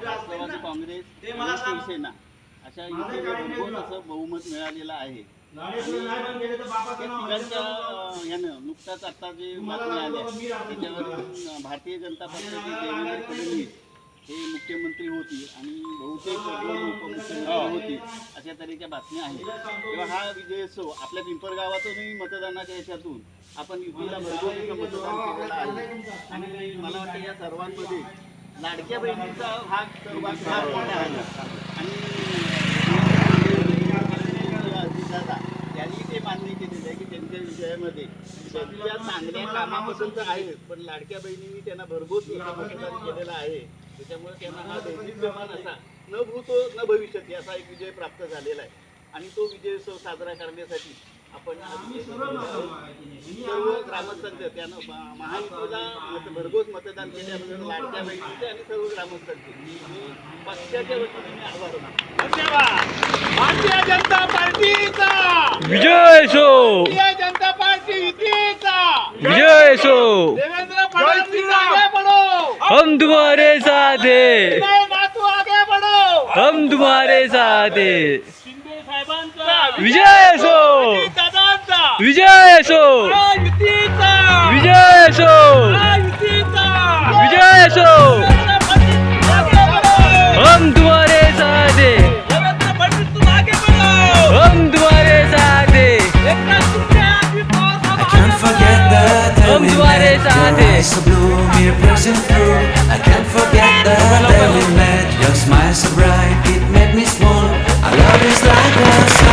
राष्ट्रवादी काँग्रेस शिवसेना अशा युतीवर असं बहुमत मिळालेलं आहे? यानं नुकताच आता जे मत मिळाले त्याच्यावर भारतीय जनता पक्षाचे हे मुख्यमंत्री होती आणि बहुतेक दोन उपमुख्यमंत्री होती अशा तऱ्हेच्या बातम्या आहेत. तेव्हा हा विजयोत्सव आपल्या पिंपरगावातूनही मतदानाच्या याच्यातून आपण युतीला असं मतदान केलेलं आहे. आणि मला वाटतं या सर्वांमध्ये लाडक्या बहिणीचा भाग सर्वात फार मोठा आहे? आणि यांनी ते मान्य केलेलं आहे की त्यांच्या विजयामध्ये त्यांच्या चांगल्या कामाबद्दल तर आहे पण लाडक्या बहिणींनी त्यांना भरघोस केलेलं आहे. त्याच्यामुळे त्यांना हा दैनिकमान असा न भूतो न भविष्यती असा एक विजय प्राप्त झालेला आहे. आणि तो विजयोत्सव साजरा करण्यासाठी आपण सर्व ग्रामस्थांचं त्यानं महायुतीला मत भरघोस मतदान केल्याबद्दल लाडक्या बहिणीचे आणि सर्व ग्रामस्थांचे. मी पक्षाच्या वतीने मी आभार भारतीय जनता पार्टीचा! विजय सो! भारतीय जनता पार्टी युतीचा विजय सो! हम तुम्हारे साथ हैं. हम तुम्हारे साथ हैं. विजय so. Vijay so. always are so blue, mirror piercing through. I can't forget the day we met. Your smile so bright, it made me swoon. Our love is like a